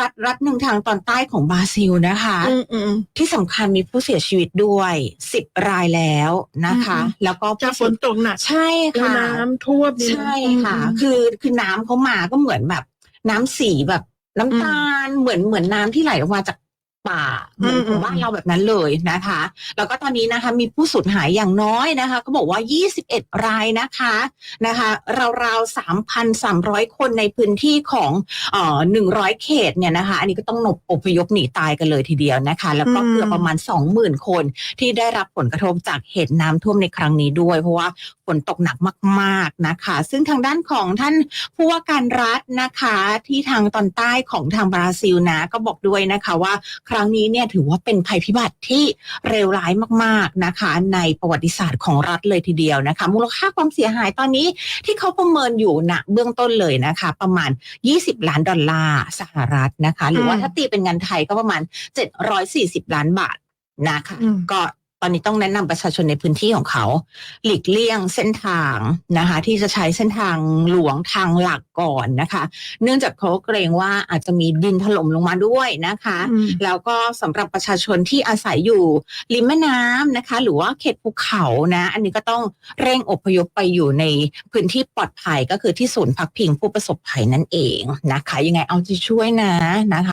รัฐรัฐหนึ่งทางตอนใต้ของบราซิลนะคะ อืมอืมที่สำคัญมีผู้เสียชีวิตด้วยสิบรายแล้วนะคะอืมแล้วก็จากฝนตกหนักใช่แล้วค่ะน้ำท่วมนี่นะใช่ค่ะอืมคือคือน้ำเขามาก็เหมือนแบบ น้ำสีแบบน้ำตาลเหมือนเหมือนน้ำที่ไหลออกมาจาก ป่าเหมือนของบ้านเราแบบนั้นเลยนะคะ แล้วก็ตอนนี้นะคะมีผู้สูญหายอย่างน้อยนะคะ ก็บอกว่า 21 รายนะคะนะคะราวๆ3,300 คนในพื้นที่ของเอ่อ100 เขตเนี่ยนะคะ อันนี้ก็ต้องหนบอพยพหนีตายกันเลยทีเดียวนะคะ แล้วก็เกือบประมาณ 20,000 คนที่ได้รับผลกระทบจากเหตุน้ำท่วมในครั้งนี้ด้วย เพราะว่าฝนตกหนักมากๆนะคะ ซึ่งทางด้านของท่านผู้ว่าการรัฐนะคะที่ทางตอนใต้ของทางบราซิลนะก็บอกด้วยนะคะว่าครั้งนี้เนี่ยถือว่าเป็นภัยพิบัติที่เลวร้ายมากๆนะคะ ในประวัติศาสตร์ของรัฐเลยทีเดียวนะคะ มูลค่าความเสียหายตอนนี้ที่เขาประเมินอยู่นะเบื้องต้นเลยนะคะ ประมาณ 20 ล้านดอลลาร์สหรัฐนะคะ หรือว่าอืมถ้าตีเป็นเงินไทยก็ประมาณ 740 ล้านบาทนะคะอืมก็ ตอนนี้ต้องแนะนำประชาชนในพื้นที่ของเขา หลีกเลี่ยงเส้นทางนะคะ ที่จะใช้เส้นทางหลวงทางหลักก่อนนะคะ เนื่องจากเขาเกรงว่าอาจจะมีดินถล่มลงมาด้วยนะคะอืมแล้วก็สำหรับประชาชนที่อาศัยอยู่ริมแม่น้ำนะคะ หรือว่าเขตภูเขานะ อันนี้ก็ต้องเร่งอพยพไปอยู่ในพื้นที่ปลอดภัยก็คือที่ศูนย์พักพิงผู้ประสบภัยนั่นเองนะคะ ยังไงเอาใจช่วยนะนะคะ